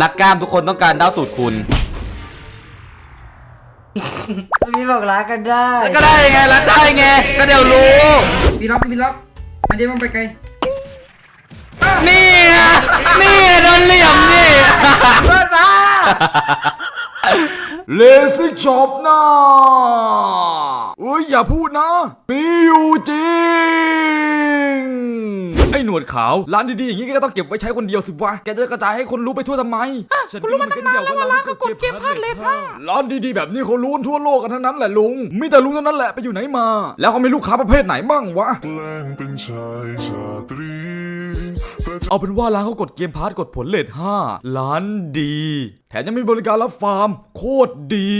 นักกล้ามทุกคนต้องการเด้าตูดคุณพี่บอกรักกันได้ ก็ได้ไงรักได้ไงก็เดี๋ยวรู้พี่ล็อกพี่ล็อกมันจะมันไปไกลนี่ไงนี่ไงโดนเหลี่ยมนี่เปิดมา เลสิกช็อปนะเอ้ยอย่าพูดนะ มีอยู่จริง ไอ้หนวดขาว ร้านดีๆอย่างนี้ก็ต้องเก็บไว้ใช้คนเดียวสิวะ แกจะกระจายให้คนรู้ไปทั่วทำไมฉันรู้มาตั้งนานแล้วว่าร้านก็กดเก็บพลาดเลยท่าร้านดีๆแบบนี้เขารู้กันทั่วโลกกันทั้งนั้นแหละลุง มีแต่ลุงเท่านั้นแหละไปอยู่ไหนมา แล้วเขามีลูกค้าประเภทไหนบ้างวะแกล้งเป็นชายชาตรีแต่เอาเป็นว่าร้านเขากดเกมพาร์ทกดผลเลท5ร้านดี แถมยังมีบริการรับฟาร์ม โคตรดี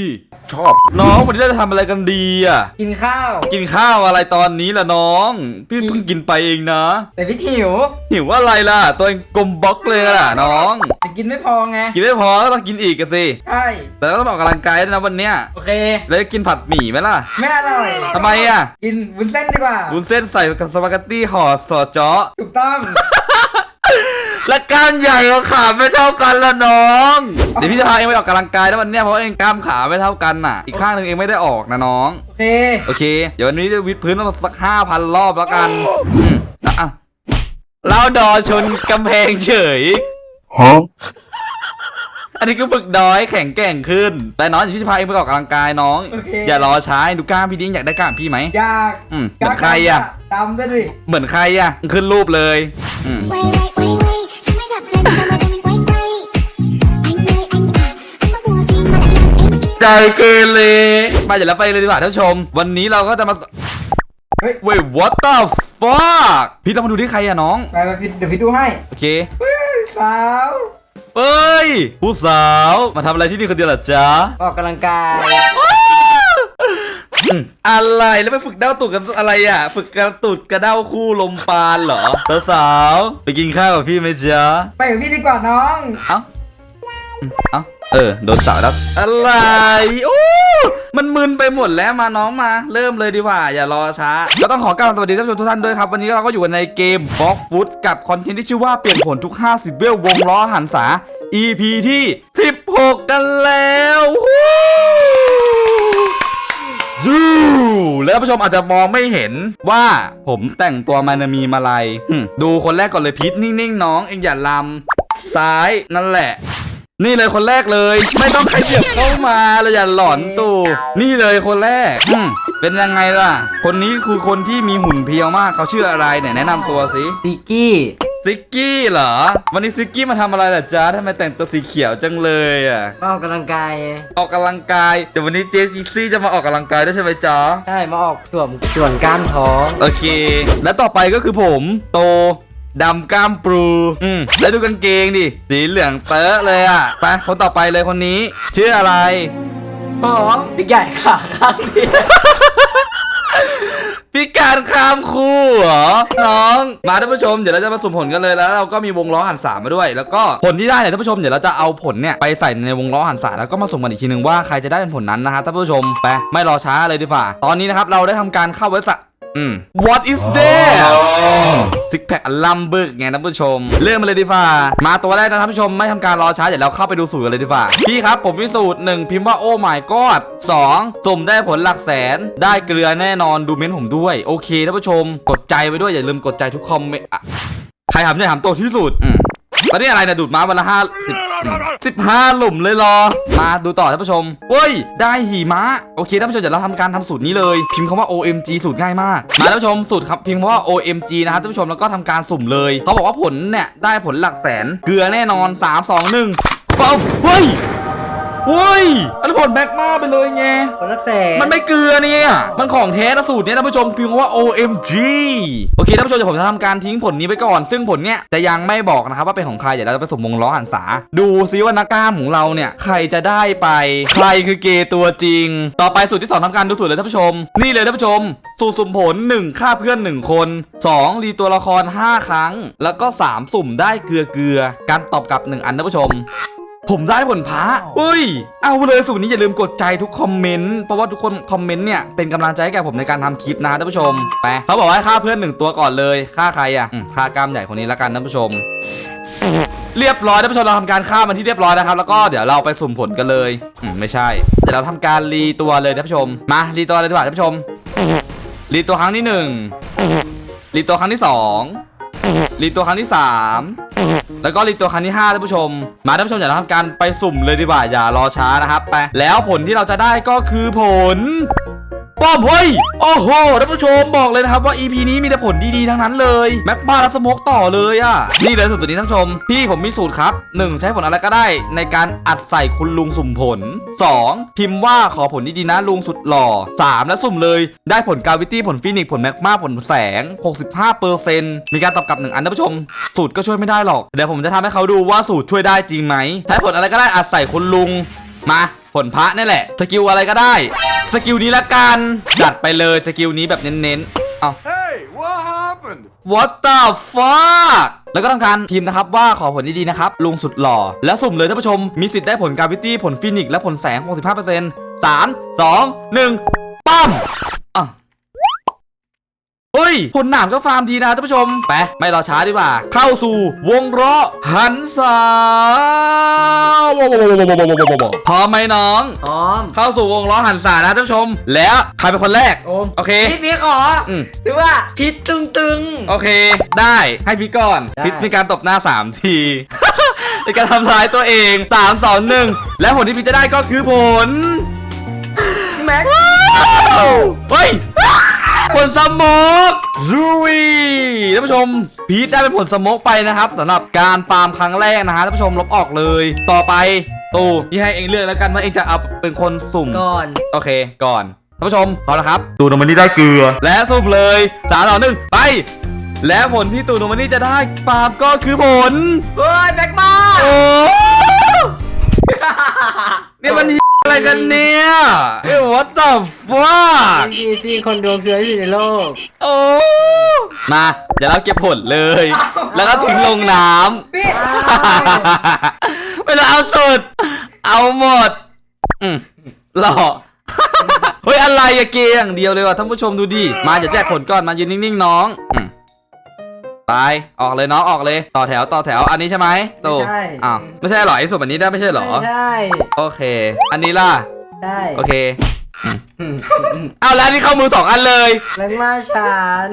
ชอบ น้องวันนี้เราจะทำอะไรกันดีอะ กินข้าว กินข้าวอะไรตอนนี้ล่ะน้อง พี่เพิ่งกินไปเองนะ แต่พี่หิวหิวอะไรล่ะ ตัวเองกลมบล็อกเลยล่ะน้อง แต่กินไม่พอไง กินไม่พอก็ต้องกินอีกกันสิ ใช่ แต่ก็ต้องออกกำลังกายด้วยนะวันเนี้ยโอเค แล้วจะกินผัดหมี่ไหมล่ะไม่อร่อย ทำไมอะ กินวุ้นเส้นดีกว่า วุ้นเส้นใส่กับสปาเกตตี้ห่อสอดเจาะถูกต้อง และกล้ามใหญ่กับขาไม่เท่ากันละน้อง เดี๋ยวพี่จะพาเองไปออกกำลังกายนะวันเนี้ยเพราะว่าเองกล้ามขาไม่เท่ากันน่ะ อีกข้างหนึ่งเองไม่ได้ออกนะน้อง โอเคโอเค เดี๋ยววันนี้จะวิดพื้นประมาณสักห้าพันรอบแล้วกันอืมอะอะเราดอชนกำแพงเฉย อันนี้ก็ฝึกดอยแข็งแกร่งขึ้น แต่น้องอย่าพี่จะพาเองไปออกกำลังกายน้อง โอเค อย่ารอช้าดูกล้ามพี่ดิ้งอยากได้กล้ามพี่ไหม อยากอืมเหมือนใครอะตามได้ดิเหมือนใครอะขึ้นรูปเลยอืม Quay lại ใจเกินเลยมาเดี๋ยวเราไปเลยดีกว่าท่านผู้ชม วันนี้เราก็จะมาเฮ้ย เว้ย what the fuck พี่ต้องมาดูที่ใครอะน้อง ไปไปพี่เดี๋ยวพี่ดูให้โอเค เฮ้ยสาวเฮ้ย ผู้สาวมาทำอะไรที่นี่คนเดียวเหรอจ๊ะ ออกกำลังกายอืมอะไรแล้วไปฝึกเด้าตูดกันอะไรอะ ฝึกกระตุดกระเด้าคู่ลมปานเหรอสาวๆไปกินข้าวกับพี่ไหมจ๊ะ ไปกับพี่ดีกว่าน้อง เอ้าอืมเอ้า เออโดนสาวแล้วอะไรโอ้มันมึนไปหมดแล้วมาน้องมา เริ่มเลยดีกว่า อย่ารอช้าก็ต้องขอกล่าวสวัสดีท่านผู้ชมทุกท่านด้วยครับ วันนี้เราก็อยู่ในเกม b o x Food กับคอนเทนต์ที่ชื่อว่าเปลี่ยนผลทุก 50 เวลวงล้อหันษา EP ที่ 16 กันแล้ววู้จูแล้วผู้ชมอาจจะมองไม่เห็นว่าผมแต่งตัวมานมีมาอะไรหึดูคนแรกก่อนเลยพีทนิ่งๆน้องเองอย่าลำซ้ายนั่นแหละ นี่เลยคนแรกเลย ไม่ต้องขยับเข้ามาเลยอย่าหลอนตูนี่เลยคนแรกอืมเป็นยังไงล่ะ คนนี้คือคนที่มีหุ่นเพรียวมากเขาชื่ออะไรเนี่ยแนะนำตัวสิซิกกี้ ซิกกี้เหรอ วันนี้ซิกกี้มาทำอะไรล่ะจ๊ะทำไมแต่งตัวสีเขียวจังเลยอะออกกำลังกายออกกำลังกายเดี๋ยววันนี้เจซิกซี่จะมาออกกำลังกายด้วยใช่ไหมจ๊ะใช่มาออกสวมส่วนกล้ามท้อง โอเค และต่อไปก็คือผมโต ดำกล้ามปรูอืมแล้วดูกางเกงดิ สีเหลืองเตอะเลยอะ ไป คนต่อไปเลยคนนี้ ชื่ออะไรของบิ๊กใหญ่ขาข้างเดียวพิการข้ามคู่เหรอ น้อง มาท่านผู้ชม เดี๋ยวเราจะมาสุ่มผลกันเลย แล้วเราก็มีวงล้อหันสามมาด้วย แล้วก็ผลที่ได้เนี่ยท่านผู้ชม เดี๋ยวเราจะเอาผลเนี่ยไปใส่ในวงล้อหันสามแล้วก็มาสุ่มกันอีกทีหนึ่งว่าใครจะได้เป็นผลนั้นนะฮะท่านผู้ชม ไป ไม่รอช้าเลยดีกว่า ตอนนี้นะครับเราได้ทำการเข้าเว็บไซต์ อืม What is that ซิกแพคลัมบึกไงท่านผู้ชม เริ่มมาเลยดีกว่ามาตัวแรกนะท่านผู้ชมไม่ทำการรอช้าเดี๋ยวเราเข้าไปดูสูตรกันเลยดีกว่าพี่ครับผมมีสูตรหนึ่งพิมพ์ว่าโอ้ my god สองสุ่มได้ผลหลักแสนได้เกลือแน่นอนดูเม้นต์ผมด้วย โอเคท่านผู้ชม กดใจไว้ด้วยอย่าลืมกดใจทุกคอมเมนต์อะใครทำเนี่ยทำตัวที่สุดอืม แล้วนี่อะไรนะดูดม้าวันละห้าสิบสิบห้าหลุมเลยหรอ มาดูต่อท่านผู้ชมเว้ย ได้หีม้า โอเคท่านผู้ชมเดี๋ยวเราทำการทำสูตรนี้เลย พิมพ์คำว่า OMG สูตรง่ายมาก มาท่านผู้ชมสูตรครับพิมพ์คำว่า OMG นะครับท่านผู้ชมแล้วก็ทำการสุ่มเลยเขาบอกว่าผลเนี่ยได้ผลหลักแสนเกลือแน่นอน 3 2 1เป้าเฮ้ย เฮ้ยอันนผลแบ็กมาไปเลยไง คนละแสนมันไม่เกลือเนี่ย มันของแท้นะสูตรเนี้ยท่านผู้ชมพิมพ์คำว่า OMG โอเคท่านผู้ชมเดี๋ยวผมจะทำการทิ้งผลนี้ไปก่อน ซึ่งผลเนี้ยจะยังไม่บอกนะครับว่าเป็นของใคร เดี๋ยวเราจะไปสมวงล้อหันษา ดูซิว่านักกล้ามของเราเนี่ยใครจะได้ไป ใครคือเกย์ตัวจริง ต่อไปสูตรที่สองทำการดูสูตรเลยท่านผู้ชม นี่เลยท่านผู้ชม สูตรสุ่มผล 1 ฆ่าเพื่อน 1 คน 2 รีตัวละคร 5 ครั้ง แล้วก็ 3 สุ่มได้เกลือเกลือ การตอบกลับ 1 อันท่านผู้ชม ผมได้ผลพระเฮ้ย เอาเลยสูตรนี้อย่าลืมกดใจทุกคอมเมนต์ เพราะว่าทุกคนคอมเมนต์เนี่ยเป็นกำลังใจให้แก่ผมในการทำคลิปนะท่านผู้ชม ไปเขาบอกว่าให้ฆ่าเพื่อนหนึ่งตัวก่อนเลย ฆ่าใครอะอืมฆ่ากล้ามใหญ่คนนี้ละกันท่านผู้ชม เรียบร้อยท่านผู้ชมเราทำการฆ่ามันที่เรียบร้อยนะครับ แล้วก็เดี๋ยวเราไปสุ่มผลกันเลย อืมไม่ใช่ เดี๋ยวเราทำการรีตัวเลยท่านผู้ชม มารีตัวเลยดีกว่าท่านผู้ชมรีตัวครั้งที่หนึ่งรีตัวครั้งที่สอง รีตัวครั้งที่สามแล้วก็รีตัวครั้งที่ห้าท่านผู้ชม มาท่านผู้ชมอย่าทำการไปสุ่มเลยดีกว่าอย่ารอช้านะครับไปแล้วผลที่เราจะได้ก็คือผล ป้อมเฮ้ยโอ้โหท่านผู้ชมบอกเลยนะครับว่า EP นี้มีแต่ผลดีๆทั้งนั้นเลยแม็กมาและสมกต่อเลยอะ่ะนี่เลยสูตรนี้ท่านผู้ชมพี่ผมมีสูตรครับ 1. ใช้ผลอะไรก็ได้ ในการอัดใส่คุณลุงสุ่มผล 2. พิมพ์ว่าขอผลดีๆนะลุงสุดหล่อ 3. และสุ่มเลยได้ผลกาวิตี้ผลฟินิกผลแม็กมาผลแสง 65%มีการตอบกลับหนึ่งอันท่านผู้ชม สูตรก็ช่วยไม่ได้หรอกเดี๋ยวผมจะทำให้เขาดูว่าสูตรช่วยได้จริงไหมใช้ผลอะไรก็ได้อัดใส่คุณลุง มาผลพระนี่แหละ สกิลอะไรก็ได้ สกิลนี้ละกันจัดไปเลยสกิลนี้แบบเน้นๆเอา Hey what happened What the fuck แล้วก็ทำการพิมพ์นะครับว่าขอผลดีๆนะครับลุงสุดหล่อ แล้วสุ่มเลยท่านผู้ชม มีสิทธิ์ได้ผลกาวิตี้ผลฟินิกซ์และผลแสง 65% 3 2 1ปั้มอะเฮ้ยผลหนามก็ฟาร์มดีนะท่านผู้ชมไปไม่รอช้าดีกว่า เข้าสู่วงล้อหันษาพร้อมไหมน้อง พร้อม เข้าสู่วงล้อหันษานะท่านผู้ชม แล้วใครเป็นคนแรก โอมโอเคพี่พี่ขออมถือว่าทิศตึงตึงโอเค ได้ให้พี่ก่อนได้พิษเป็นการตบหน้า 3 ทีเป็นการทำร้ายตัวเอง 3 2 1 และผลที่พี่จะได้ก็คือผล แม็กเฮ้ย ผลสโมกรูวีท่านผู้ชม พีทได้เป็นผลสโมกไปนะครับสำหรับการฟาร์มครั้งแรกนะฮะท่านผู้ชมลบออกเลย ต่อไปตูพี่ให้เองเลือกแล้วกันว่าเองจะเอาเป็นคนสุ่มก่อน โอเคก่อนท่านผู้ชมพร้อมนะครับตูนมันนี่ได้เกลือ และสุ่มเลยสามต่อหนึ่งไป และผลที่ตูนมันนี่จะได้ฟาร์มก็คือผลเฮ้ยแม็กมาโอ้ นี่มันอะไรกันเนี่ยเอ้ย what the fuck ซีซีคนดวงเสือที่สุดในโลก โอ้มา เดี๋ยวเราเก็บผลเลย แล้วก็ทิ้งลงน้ำพี่ไม่ต้องเอาสุด เอาหมดอืมหล่อเฮ้ย อะไรอะเกย์อย่างเดียวเลยว่ะท่านผู้ชมดูดิ มาเดี๋ยวแจกผลก่อนมายืนนิ่งๆน้องอืม ไปออกเลยน้องออกเลย ต่อแถวต่อแถวอันนี้ใช่ไหมตูไม่ใช่ อ้าวไม่ใช่เหรอไอ้สุดแบบนี้ได้ไม่ใช่เหรอ ไม่ใช่โอเค อันนี้ล่ะใช่โอเคเอาแล้วนี่เข้ามือสองอันเลยแม็กมาฉัน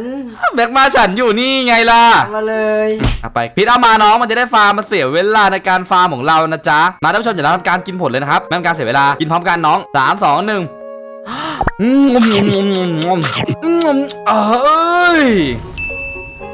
แบ็กมาฉันอยู่นี่ไงล่ะเอามาเลยเอาไปพิษเอามาน้องมันจะได้ฟาร์มมาเสียเวลาในการฟาร์มของเรานะจ๊ะมาท่านผู้ชมเดี๋ยวเราทำการกินผลเลยนะครับไม่เป็นการเสียเวลากินพร้อมกันน้องสามสองหนึ่งอืมงมงมงมงมอืมเอ้ย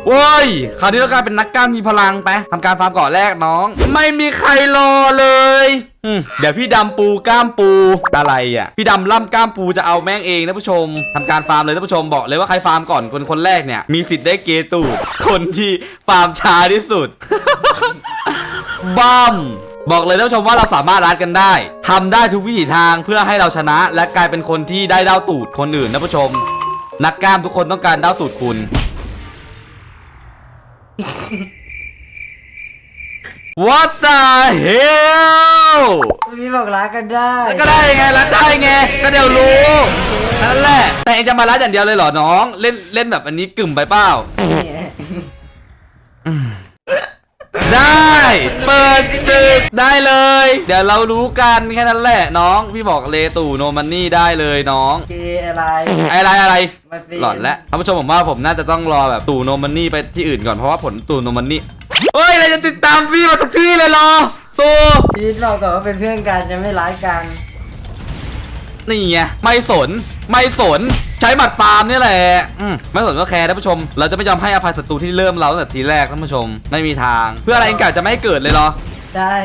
โว้ยคราวนี้เรากลายเป็นนักกล้ามมีพลังไปทำการฟาร์มก่อนแรกน้อง ไม่มีใครรอเลยอืมเดี๋ยวพี่ดำปูกล้ามปูอะไรอะ พี่ดำล่ำกล้ามปูจะเอาแม่งเองนะผู้ชมทำการฟาร์มเลยท่านผู้ชมบอกเลยว่าใครฟาร์มก่อนคนคนแรกเนี่ย มีสิทธิ์ได้เกตูดคนที่ฟาร์มช้าที่สุดบัมบอกเลยท่านผู้ชมว่าเราสามารถรัดกันได้ทำได้ทุกวิถีทางเพื่อให้เราชนะ และกลายเป็นคนที่ได้ดาวตูดคนอื่นนะผู้ชม นักกล้ามทุกคนต้องการดาวตูดคุณ What the hell พี่บอกรักกันได้ก็ได้ไงรัดได้ไง ก็เดี๋ยวรู้นั่นแหละ แต่เองจะมารัดอย่างเดียวเลยเหรอน้อง เล่นเล่นแบบอันนี้กึ่มไปเปล่า ได้ เปิดศึกได้เลย เดี๋ยวเรารู้กันแค่นั้นแหละน้อง พี่บอกเลตู่โนมันนี่ได้เลยน้อง เคอะไรอะไรอะไร มาเฟรหลอนแล้วท่านผู้ชมผมว่าผมน่าจะต้องรอแบบตู่โนมันนี่ไปที่อื่นก่อนเพราะว่าผลตู่โนมันนี่เฮ้ยเราจะติดตามพี่มาทุกที่เลยเหรอตู่พีทบอกก่อนว่าเป็นเพื่อนกันจะไม่ร้ายกัน นี่ไงไม่สนไม่สน ใช้หมัดฟาร์มนี่แหละอืมไม่สนก็แคร์ท่านผู้ชม เราจะไม่ยอมให้อภัยศัตรูที่เริ่มเราตั้งแต่ทีแรกท่านผู้ชม ไม่มีทาง เพื่ออะไรเองกะจะไม่ให้เกิดเลยเหรอ ได้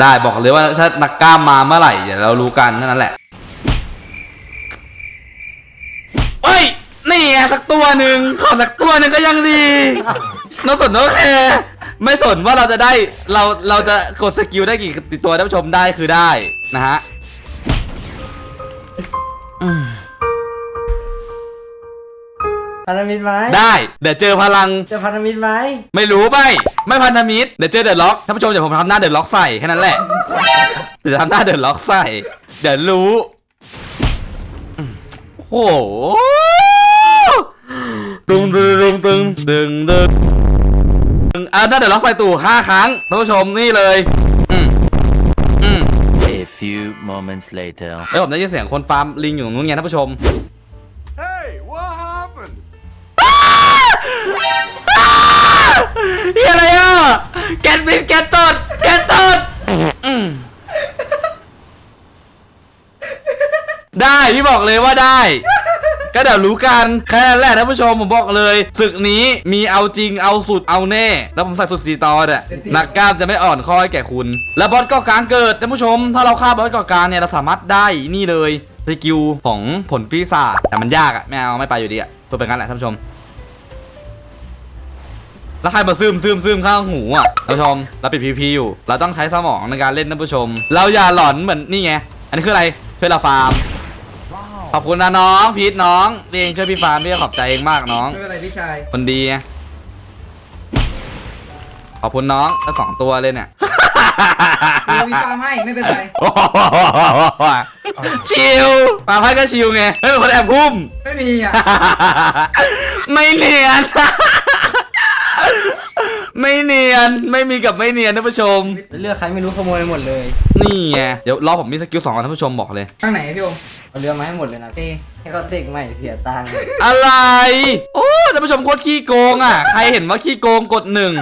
ได้บอกเลยว่าถ้านักกล้ามมาเมื่อไหร่เดี๋ยวเรารู้กันนั่นแหละเฮ้ย นี่ไงสักตัวหนึ่งขอสักตัวหนึ่งก็ยังดีน้องสนโอเคไม่สนว่าเราจะได้เราเราจะกดสกิลได้กี่ติดตัวท่านผู้ชมได้คือได้นะฮะอืม พันธมิตรไหมได้ เดี๋ยวเจอพลังจะพันธมิตรไหมไม่รู้ไปไม่พันธมิตร เดี๋ยวเจอเดอะล็อก ท่านผู้ชมเดี๋ยวผมทำหน้าเดอะล็อกใส่แค่นั้นแหละ เดี๋ยวทำหน้าเดอะล็อกใส่ เดี๋ยวรู้อืมโอ้โหตึงตึงตึงตึงตึงตึงอะถ้าเดี๋ยวล็อกใส่ตู่ห้าครั้ง ท่านผู้ชมนี่เลยอืมอืม A few moments later. เอ้ยผมได้ยินเสียงคนฟาร์มลิงอยู่ตรงนู้นไงท่านผู้ชม เฮียอะไรอะ แกนบินแกนตดแกนตดอืมได้พี่บอกเลยว่าได้ ก็เดี๋ยวรู้กันแค่นั้นแหละท่านผู้ชมผมบอกเลยศึกนี้มีเอาจริงเอาสุดเอาแน่ แล้วผมใส่สุดสีตอนอะนักกล้ามจะไม่อ่อนคอยแก่คุณ แล้วบอสก็กลางเกิดท่านผู้ชม ถ้าเราฆ่าบอสก็กลางเนี่ยเราสามารถได้นี่เลยสกิลของผลปีศาจแต่มันยากอะไม่เอาไม่ไปอยู่ดีอะตัวเป็นงั้นแหละท่านผู้ชม แล้วใครมาซึมซึมซึมข้างหูอะท่านผู้ชมเราปิดพีพีอยู่ เราต้องใช้สมองในการเล่นท่านผู้ชม เราอย่าหลอนเหมือนนี่ไง อันนี้คืออะไรช่วยเราฟาร์ม ขอบคุณนะน้องพีทน้องพี่เองช่วยพี่ฟาร์มพี่ก็ขอบใจเองมากน้อง ไม่เป็นไรพี่ชาย คนดีไงขอบคุณน้องทั้งสองตัวเลยเนี่ย เรามีฟาร์มให้ไม่เป็นไร ชิลฟาร์มให้ก็ชิลไงไม่เป็นคนแอบพุ่ม ไม่มีอะ ไม่เนียน ไม่เนียนไม่มีกับไม่เนียนท่านผู้ชม เลือกใครไม่รู้ขโมยหมดเลยนี่ไงเดี๋ยวรอผมมีสกิลสองก่อนท่านผู้ชมบอกเลย ข้างไหนพี่โอมเอาเรือมาให้หมดเลยนะเอให้เขาเสกใหม่เสียตังค์อะไร โอ้ท่านผู้ชมโคตรขี้โกงอะ ใครเห็นว่าขี้โกงกดหนึ่ง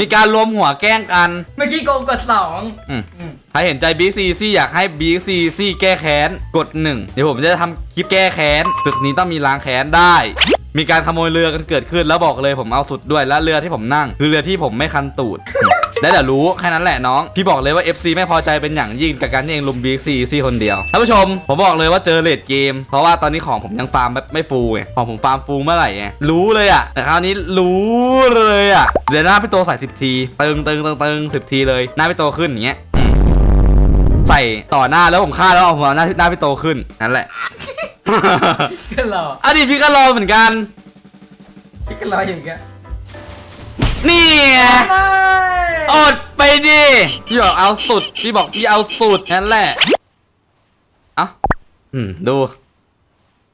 มีการรวมหัวแกล้งกันเมื่อกี้โกงกดสอง อืมอืม ใครเห็นใจบิ๊กซีซี่อยากให้บิ๊กซีซี่แก้แค้นกดหนึ่งเดี๋ยวผมจะทำคลิปแก้แค้นศึกนี้ต้องมีล้างแค้นได้ มีการขโมยเรือกันเกิดขึ้นแล้วบอกเลยผมเอาสุดด้วยและเรือที่ผมนั่ง คือเรือที่ผมไม่คันตูดและเดี๋ยวรู้แค่นั้นแหละน้อง พี่บอกเลยว่า FC ไม่พอใจเป็นอย่างยิ่งกับการที่เองลุม b ีซีซีคนเดียวท่านผู้ชม ผมบอกเลยว่าเจอเลดเกม เพราะว่าตอนนี้ของผมยังฟาร์มแบบไม่ฟูไงของผมฟาร์มฟูเมื่อไหร่ไงรู้เลยอะแต่คราวนี้รู้เลยอะเดี๋ยวหน้าพี่โตใส่10ทีตึงตึงตึงตึงสิบทีเลยหน้าพี่โตขึ้นอย่างเงี้ยใส่ต่อหน้าแล้วผมฆ่าแล้วเอาหัวหน้าหน้าพี่โตขึ้นนั่นแหละ ก็รออดีตพี่ก็รอเหมือนกัน พี่ก็รออย่างเงี้ยนี่ไงไม่อดไปดิพี่บอกเอาสุดพี่บอกพี่เอาสุดนั่นแหละเอ้าอืมดู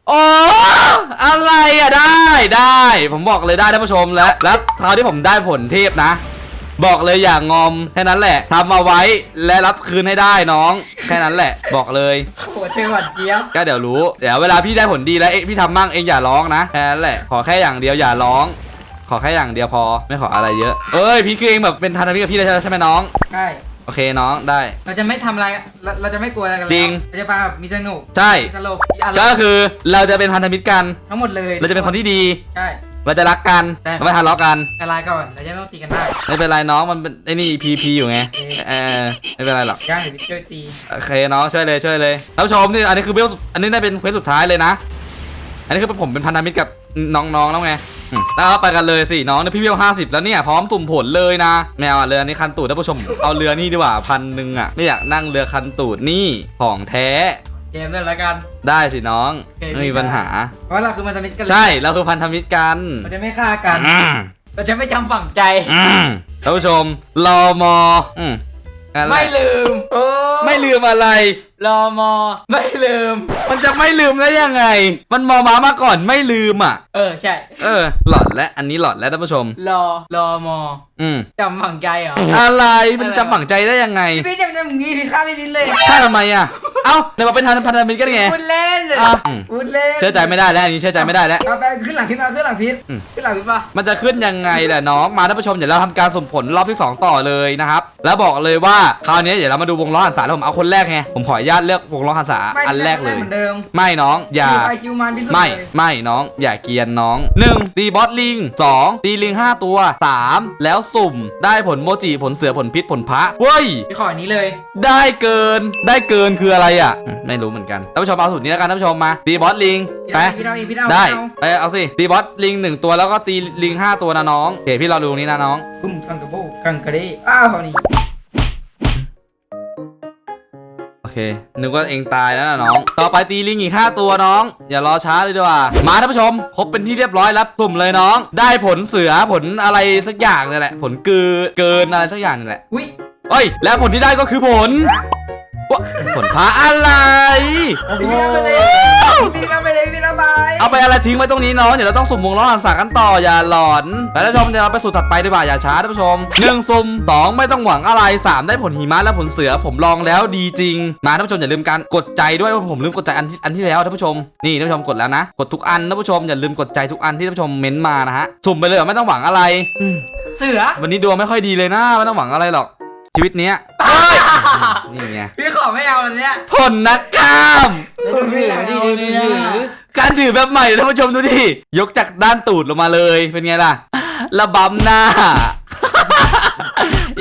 โอ้อะไรอะได้ได้ ผมบอกเลยได้ท่านผู้ชมแล้ว แล้วคราวที่ผมได้ผลเทพนะ บอกเลยอย่างงอมแค่นั้นแหละทำมาไว้และรับคืนให้ได้น้อง แค่นั้นแหละ บอกเลยโอ้โหเทหวัดเจี๊ยบก็เดี๋ยวรู้เดี๋ยวเวลาพี่ได้ผลดีแล้วเอ๊ะพี่ทำมั่งเองอย่าร้องนะแค่นั้นแหละขอแค่อย่างเดียวอย่าร้อง ขอแค่อย่างเดียวพอไม่ขออะไรเยอะเอ้ยพี่คือเองแบบเป็นทันธมิตรกับพี่เลยใช่ไหมน้อง ใช่โอเคน้องได้ เราจะไม่ทำอะไรเราเราจะไม่กลัวอะไรกันแล้วจริง เราจะฟาร์มแบบมีสนุกใช่ มีสลบมีอะไรก็คือเราจะเป็นพันธมิตรกัน ทั้งหมดเลยเราจะเป็นคนที่ดี ใช่ เราจะรักกันใช่เราไม่ทะเลาะกัน อะไรก่อนเราจะไม่ต้องตีกันได้ไม่เป็นไรน้องมันเป็นไอ้นี่พีพีอยู่ไงเออไม่เป็นไรหรอกย่างหรือช่วยตีโอเคน้องช่วยเลยช่วยเลยท่านผู้ชมนี่อันนี้คือเบลอันนี้ได้เป็นเควสสุดท้ายเลยนะ อันนี้คือผมเป็นพันธมิตรกับน้องๆแล้วไงอืมแล้วเอาไปกันเลยสิน้องเนี่ยพี่เบลห้าสิบแล้วเนี่ยพร้อมสุ่มผลเลยนะแมวอะเรือนี้คันตูดท่านผู้ชม เอาเรือนี่ดีกว่าพันหนึ่งอะไม่อยากนั่งเรือคันตูดนี่ของแท้ เกมด้วยแล้วกัน ได้สิน้องโอเค ไม่มีปัญหา เพราะเราคือมันจะมิตรกันเลยใช่เราคือพันธมิตรกันเราจะไม่ฆ่ากันอืมเราจะไม่จำฝังใจ อืมท่านผู้ชมรอมออืมนั่นแหละไม่ลืมโอ้ไม่ลืมอะไรรอมอ ไม่ลืม มันจะไม่ลืมได้ยังไง มันมอมามาก่อนไม่ลืมอะ เออใช่ เออ หลอดและอันนี้หลอดและท่านผู้ชม รอรอมออืมจำฝังใจเหรออะไรมันจะจำฝังใจได้ยังไงพี่จะเป็นอย่างงี้พี่ฆ่าพี่บินเลยฆ่าทำไมอะ เอ้าเดี๋ยวมาเป็นพันพันธมิตรกันไงพูดเล่นอะอืมพูดเล่นเชื่อใจไม่ได้แล้วอันนี้เชื่อใจไม่ได้แล้วเอาไปขึ้นหลังพิษเอาขึ้นหลังพิษอืมขึ้นหลังพิษป่ะมันจะขึ้นยังไงแหละน้องมาท่านผู้ชมเดี๋ยวเราทำการสุ่มผลรอบที่ 2 ต่อเลยนะครับแล้วบอกเลยว่าคราวนี้เดี๋ยวเรามาดูวงล้อหันษาแล้วผมเอาคนแรกไงผมขออนุญาตเลือกวงล้อหันษาอันแรกเลย เหมือนเดิมไม่น้องอย่าไอคิวมันที่สุดไม่เลยไม่น้องอย่าเกรียนน้อง 1. ตีบอสลิง 2. ตีลิง 5 ตัว 3. แล้วสุ่มได้ผลโมจิผลเสือผลพิษผลพระเว้ยพี่ขออันนี้เลย ได้เกินได้เกินคืออะไรอะอืมไม่รู้เหมือนกันท่านผู้ชมเอาสูตรนี้แล้วกันท่านผู้ชมมา ตีบอสลิงไปพี่เอาอีกพี่เอาได้พี่เอาไปเอาสิตีบอสลิงหนึ่งตัวแล้วก็ตีลิงห้าตัวนะน้องเดี๋ยวพี่รอดูตรงนี้นะน้องบุ้มสังกะโบกังกะเดอ้าวนี่ เคนึกว่าเองตายแล้วนะน้อง ต่อไปตีลิงอีกห้าตัวน้อง อย่ารอช้าเลยดีกว่า มาท่านผู้ชม ครบเป็นที่เรียบร้อยแล้วสุ่มเลยน้อง ได้ผลเสือผลอะไรสักอย่างนี่แหละ ผลเกินเกินอะไรสักอย่างนี่แหละอุ้ยเฮ้ย แล้วผลที่ได้ก็คือผลวะผลพระอะไรพี่เอาไปเลยพี่เอาไปเลยพี่เอา ไปเอาไปอะไรทิ้งไว้ตรงนี้เนาะเดี๋ยวเราต้องสุ่มวงล้อหันษากันต่ออย่าหลอนไปท่านผู้ชมเดี๋ยวเราไปสู่ถัดไปดีกว่าอย่าช้าท่านผู้ชมหนึ่งสุ่มสองไม่ต้องหวังอะไรสามได้ผลหิมะและผลเสือผมลองแล้วดีจริง มาท่านผู้ชมอย่าลืมการกดใจด้วยว่าผมลืมกดใจอันที่อันที่แล้วท่านผู้ชมนี่ท่านผู้ชมกดแล้วนะ กดทุกอันท่านผู้ชมอย่าลืมกดใจทุกอันที่ท่านผู้ชมเม้นต์มานะฮะสุ่มไปเลยไม่ต้องหวังอะไรเสือวันนี้ดวงไม่ค่อยดีเลยนะไม่ต้องหวังอะไรหรอกชีวิตเนี้ยนี่ไงพี่ขอไม่เอาอันเนี้ยผลนักกล้ามแล้วดูดิดูดูถือ การถือแบบใหม่ท่านผู้ชมดูดิยกจากด้านตูดลงมาเลยเป็นไงล่ะระบำหน้า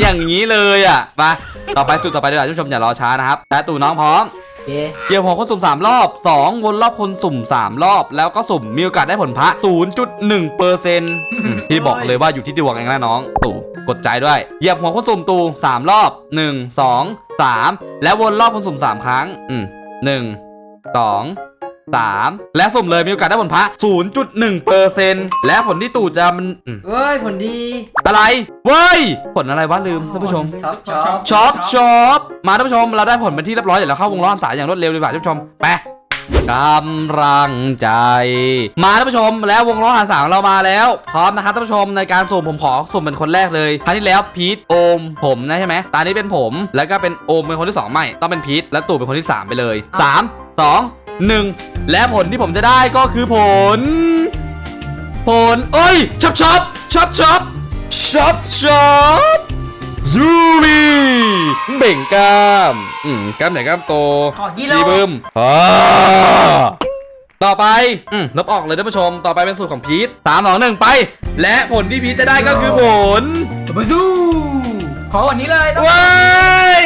อย่างนี้เลยอะมาต่อไปสุดต่อไปดีกว่าท่านผู้ชมอย่ารอช้านะครับแต่ตู่น้องพร้อมเย้เกี่ยวหัวคนสุ่ม 3 รอบ 2 วนรอบคนสุ่ม 3 รอบ แล้วก็สุ่มมีโอกาสได้ผลพระ 0.1เปอร์เซ็นต์พี่บอกเลยว่าอยู่ที่ดวงเองนะน้อง ตู่กดใจด้วย เหยียบหัวคนสุ่มตู่3รอบ 1 2 3 แล้ววนรอบคนสุ่ม 3 ครั้ง อืมหนึ่งสอง สามและสุ่มเลยมีโอกาสได้ผลพระ0.1เปอร์เซ็นต์และผลที่ตู่จะมันอืมเฮ้ยผลดีอะไรเว้ยผลอะไรวะลืมท่านผู้ชม ช็อปช็อปช็อปช็อปมาท่านผู้ชม เราได้ผลเป็นที่เรียบร้อยเดี๋ยวเราเข้าวงล้อหันสายอย่างรวดเร็วดีกว่าท่านผู้ชมไปกำลังใจ มาท่านผู้ชมแล้ววงล้อหันสายของเรามาแล้ว พร้อมนะครับท่านผู้ชมในการสุ่มผมขอสุ่มเป็นคนแรกเลยครั้งที่แล้วพีทโอมผมนะใช่ไหมตอนนี้เป็นผม แล้วก็เป็นโอมเป็นคนที่สองไม่ต้องเป็นพีทแล้วตู่เป็นคนที่สามไปเลยสามสอง หนึ่งและผลที่ผมจะได้ก็คือผล ผลเอ้ยช็อปช็อปช็อปช็อปช็อปช็อปซูรีเบ่งกล้าม อืมกล้ามไหนกล้ามโตขอกิโลซีบึมอ่าต่อไป อืมลบออกเลยท่านผู้ชม ต่อไปเป็นสูตรของพีทสามสองหนึ่งไป และผลที่พีทจะได้ก็คือผล มาดูขอวันนี้เลยต้องว้าย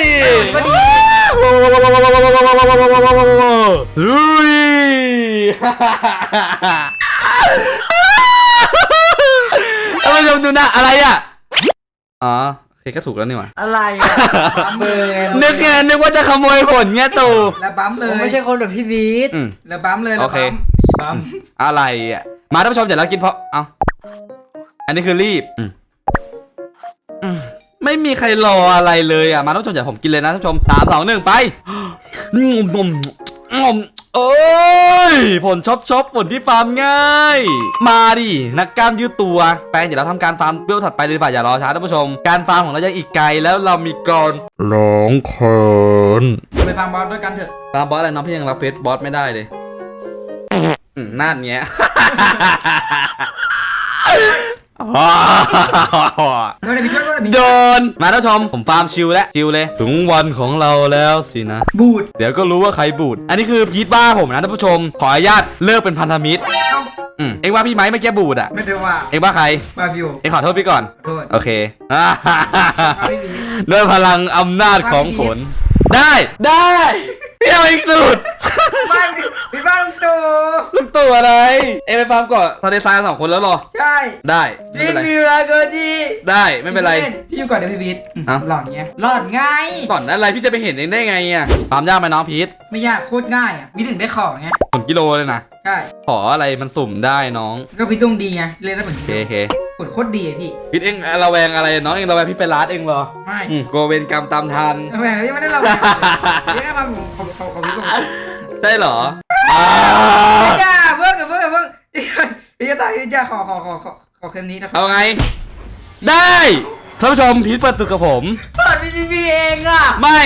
ก็ดี ซูรีท่านผู้ชมดูนะอะไรอะ อ๋อโอเคก็ถูกแล้วนี่หว่า อะไรอะเบอร์ไงนึกไงนึกว่าจะขโมยผลไงตู่ แล้วบัมเลผมยไม่ใช่คนแบบพี่บีทอืม แล้วบัมเลยโอแล้วเคบัมมีบัมอะไรอะ มาท่านผู้ชมเดี๋ยวเรากินเพราะ เอาอันนี้คือรีบอืมอืม ไม่มีใครรออะไรเลยอะ มาท่านผู้ชมเดี๋ยวผมกินเลยนะท่านผู้ชมสามสองหนึ่งไปงมงมงมเอ้ย ผลช็อปช็อปผลที่ฟาร์มง่าย มาดิ นักกล้ามยืดตัว แปลงเดี๋ยวเราทำการฟาร์มเบี้ยวถัดไปเลยดีกว่าอย่ารอช้าท่านผู้ชม การฟาร์มของเรายังอีกไกลแล้วเรามีกรร้องเขินไปฟังบอสด้วยกันเถอะตามบอสอะไรน้องพี่ยังรับเพชรบอสไม่ได้เลยอืมน่านเงี้ย โดนอะไรพี่ช่วยโดนอะไรพี่โดน มาท่านผู้ชม ผมฟาร์มชิลแล้วชิลเลย ถึงวันของเราแล้วสินะ บูดเดี๋ยวก็รู้ว่าใครบูด อันนี้คือพีทบ้าผมนะท่านผู้ชม ขออนุญาตเลิกเป็นพันธมิตรเอ้าอืมเอ็งว่าพี่ไม้เมื่อกี้บูดอะ ไม่ได้ว่าเอ็งว่าใคร บาวิวเอ็งขอโทษพี่ก่อนขอโทษโอเคไม่มีด้วยพลังอำนาจของผล ได้ ได้เพี่เอาอีกสุด บ้านพี่พี่บ้านลุงตู่ ลูก ตัวอะไร เอ็งไปฟาร์มก่อนทะเลทรายสองคนแล้วเหรอ ใช่ได้ไม่จิเป็นนไรมีราโกจีได้ไม่เป็นไรพี่อยู่ก่อนเดี๋ยวพี่บีทเอ้า หลอดเงี้ยหลอดง่ายก่อนอะไรพี่จะไปเห็นเองได้ไงอะความยากไหมน้องพีทไม่ยากโคตรง่ายอะพี่ถึงได้ของไงผลกิโลเลยนะใช่ขออะไรมันสุ่มได้น้องก็พี่ดวงดีไงเล่นแล้วเหมือนโอเคโอเคกดโคตรดีอะพี่พีทเองระแวงอะไรน้องเองระแวงพี่ไปร้านเองเหรอไม่อืมโกเวนกรรมตามทันระแวงที่ไม่ได้ระแวงเรียกมาผมขอขอขอพี่ก่อนใช่เหรอ อ่าอย่าเพิ่งอย่าเพิ่งอย่าเพิ่งพี่จะตายพี่จะขอขอขอขอขอเค็มนี้นะครัเอาไง ได้ท่านผู้ชมพีทเปิดศึกกับผม เปิดพี่พี่เองอะ ไม่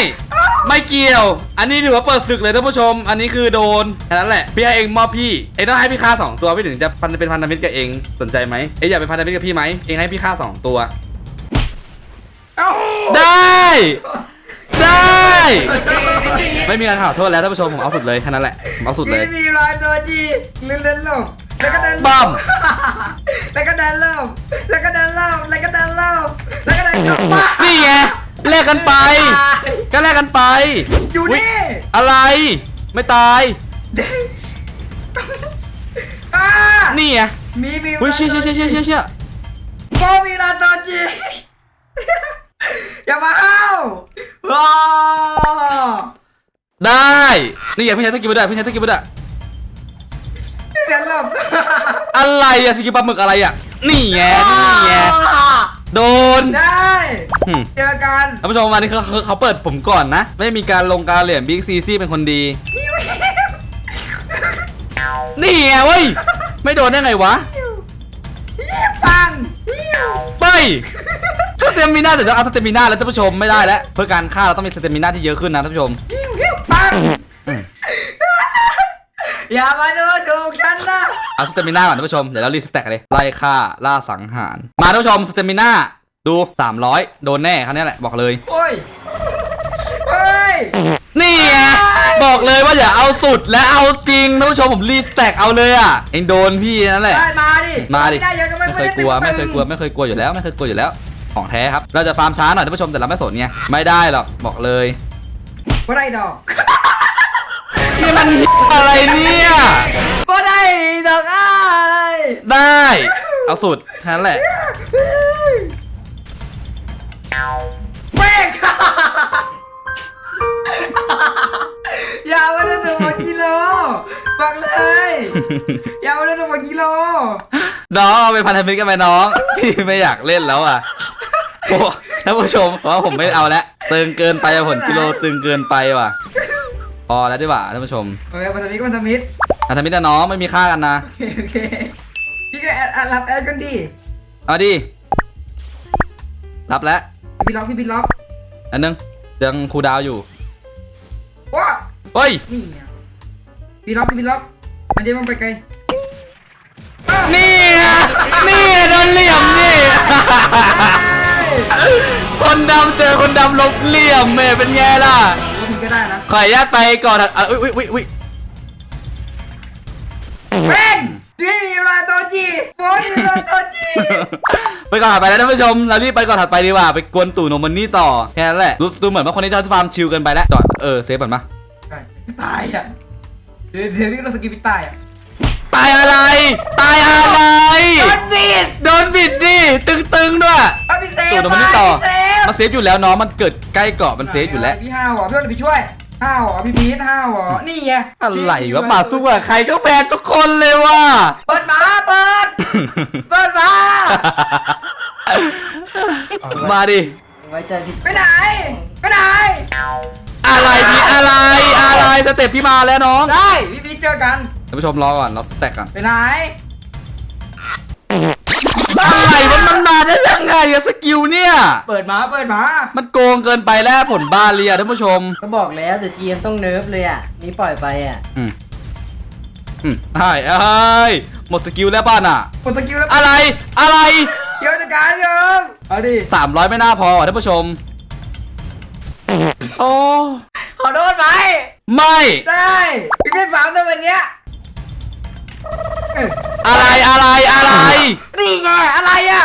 ไม่เกี่ยว อันนี้ถือว่าเปิดศึกเลยท่านผู้ชม อันนี้คือโดนแค่นั้นแหละพี่ให้เองมอบพี่เองต้องให้พี่ฆ่าสองตัวพี่ถึงจะพันเป็นพันธมิตรกับเองสนใจไหมเองอยากเป็นพันธมิตรกับพี่ไหมเองให้พี่ฆ่าสองตัวเอ้าได้ ได้ ไม่มีการขอโทษแล้วท่านผู้ชมผมเอาสุดเลยแค่นั้นแหละผมเอาสุดเลยพี่มีรอยตัวจีเล่นเล่นลมแล้วก็เดินบัมแล้วก็เดินลมแล้วก็เดินลมแล้วก็เดินลมแล้วก็เดินกลับบ้านนี่ไงแลกกันไป ก็แลกกันไปอยู่นี่ อะไร ไม่ตาย อ่านี่ไงมีมีเฮ้ยเชี่ยเชี่ยเชี่ยเชี่ยเชี่ยเชี่ย โบมีรอยตัวจี อย่ามาเข้าว้าวได้ นี่ไงพี่ใช้สกิลไม่ได้พี่ใช้สกิลไม่ได้เดินลมอะไรอะสกิลปลาหมึกอะไรอะนี่ไงนี่ไงโดนได้หึเจอกันท่านผู้ชมวันนี้เขาเขาเขาเปิดผมก่อนนะ ไม่มีการลงการเหรียญบิ๊กซีซี่เป็นคนดี นี่ไงเว้ย ไม่โดนได้ไงวะ ปัง ไป สเตมิน่าแต่ต้องเอาสเตมิน่าแล้วท่านผู้ชมไม่ได้แล้วเพื่อการฆ่าเราต้องมีสเตมิน่าที่เยอะขึ้นนะท่านผู้ชมปังอย่ามาดูถูกฉันนะเอาสเตมิน่าก่อนท่านผู้ชมเดี๋ยวเรารีสแต็กเลยไล่ฆ่าล่าสังหารมาท่านผู้ชมสเตมิน่าดู 300 โดนแน่ครั้งนี้แหละบอกเลยโอ้ยเฮ้ยนี่ไงบอกเลยว่าอย่าเอาสุดและเอาจริงท่านผู้ชมผมรีสแต็กเอาเลยอะเองโดนพี่นั่นแหละได้มาดิมาดิได้เยอะก็ไม่ไม่เคยกลัวไม่เคยกลัวไม่เคยกลัวอยู่แล้วไม่เคยกลัวอยู่แล้ว ของแท้ครับ เราจะฟาร์มช้าหน่อยท่านผู้ชมแต่เราไม่สนไงไม่ได้หรอกบอกเลยก็ได้ดอกนี่มันอะไรเนี่ยก็ได้ดอกอ้ายได้ เอาสุดแค่นั้นแหละเป๊กอ ย่ามาดูถูกหมดกิโลบอกเลยอย่ามาดูถูกหมดกิโลน้องเอาไปพันธมิตรกันไปน้อง พี่ไม่อยากเล่นแล้วอะโอ้ท่านผู้ชมว่าผมไม่เอาแล้วตึงเกินไปอะผลกิโลตึงเกินไปว่ะพอแล้วดีกว่าท่านผู้ชมโอเคพันธมิตรก็พันธมิตรพันธมิตรนะน้องไม่มีค่ากันนะโอเคโอเคพี่ก็แอดแอดรับแอดกันดิเอาดิรับแล้วพี่ล็อกพี่พี่ล็อกอันนึง ยังครูดาวอยู่ว้าเฮ้ย นี่ไงพี่ล็อกพี่พี่ล็อกมันจะมันไปไกลอ้าวนี่ไงนี่ไงโดนเหลี่ยมนี่ คนดำเจอคนดำลบเหลี่ยมเมเป็นไงล่ะรู้พี่ก็ได้นะขออนุญาตไปก่อนอะอะอุ้ยอุ้ยอุ้ยเป็น จีมีราโตจีโฟนมีราโตจีไปก่อนถัดไปแล้วท่านผู้ชม เรารีบไปก่อนถัดไปดีกว่า ไปกวนตู่นมันนี่ต่อ แค่นั้นแหละดูดูเหมือนว่าคนนี้จะฟาร์มชิลเกินไปแล้วจอดเออ เซฟก่อนมาตายอะเดี๋ยวเดี๋ยวพี่ก็สกิปตายอะตายอะไร ตายอะไร โดนบิดโดนบิดดิตึงๆด้วย เอาพี่เซฟตู่นไปมันนี่ต่อ พี่เซฟมาเซฟอยู่แล้วน้อง มันเกิดใกล้เกาะมันเซฟอยู่แล้วพี่ห้าวเหรอพี่ต้นไปช่วย ห้าวเหรอพี่พีทห้าวเหรอนี่ไงอะไรวะมาสู้กับใครก็แพ้ทุกคนเลยว่ะเปิดหมาเปิดเปิดหมามาดิไว้ใจผิดไปไหนไปไหนอะไรพี่อะไรอะไรสเต็ปพี่มาแล้วน้องได้พี่พีทเจอกันท่านผู้ชมรอก่อนเราสแต็กก่อนไปไหน อะไรวะมันมาได้ยังไงอะสกิลเนี่ย เปิดหมาเปิดหมา มันโกงเกินไปแล้วผลบาเรียท่านผู้ชม ก็บอกแล้วแต่ GM ต้องเนิร์ฟเลยอะ นี่ปล่อยไปอะ อืมอืมใช่เอ้ยหมดสกิลแล้วป้าน่ะ กดสกิลแล้วอะไรอะไรเดี๋ยวจัดการโยมเอาดิ300ไม่น่าพอท่านผู้ชมโอ้ขอโทษไหมไม่ได้พี่พีทฝากในวันเนี้ยเอออะไรอะไรอะไร นี่ไงอะไรอะ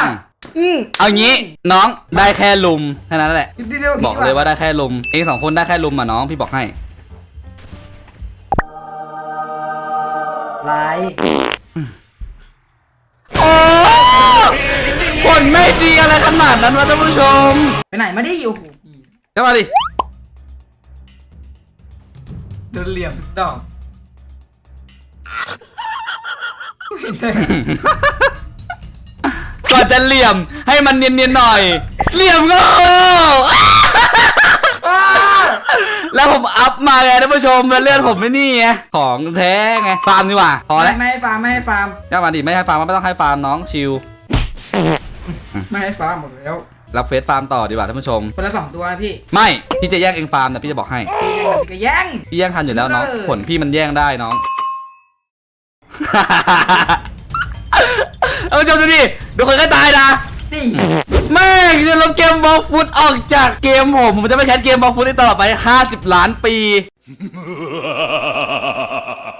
อืมเอางี้น้องได้แค่ลุมแค่นั้นแหละพี่พีทเร็วบอกเลยว่าได้แค่ลุมเองสองคนได้แค่ลุมอะน้องพี่บอกให้ไลน์โอ้ผลไม่ดีอะไรขนาดนั้นวะท่านผู้ชมไปไหนมาดิโอ้โหก็มาดิ โดนเหลี่ยมทุกดอก เห็นเลยก่อนจะเหลี่ยมให้มันเนียนๆหน่อย เหลี่ยมก็โอ้อ้าแล้วผมอัพมาไงท่านผู้ชมแล้วเลือดผมไม่นี่ไงของแท้ไงฟาร์มดีกว่าพอไม่แล้วไม่ให้ฟาร์มไม่ให้ฟาร์มย่ามาดิไม่ให้ฟาร์มไม่ต้องให้ฟาร์มน้องชิลไม่ให้ฟาร์มหมดแล้วรับเฟซฟาร์มต่อดีกว่าท่านผู้ชมคนละสองตัวนะพี่ไม่พี่จะแย่งเองฟาร์มแต่พี่จะบอกให้พี่ยังพี่ก็แย่งพี่แย่งทันอยู่แล้วน้องเออผลพี่มันแย่งได้น้อง เอาจมดูดิดูคนก็ตายนะ นี่แม่งจะลบเกมบอลฟุตออกจากเกมผม ผมจะไม่แคสเกมบอลฟุตได้ตลอดไป 50 ล้านปี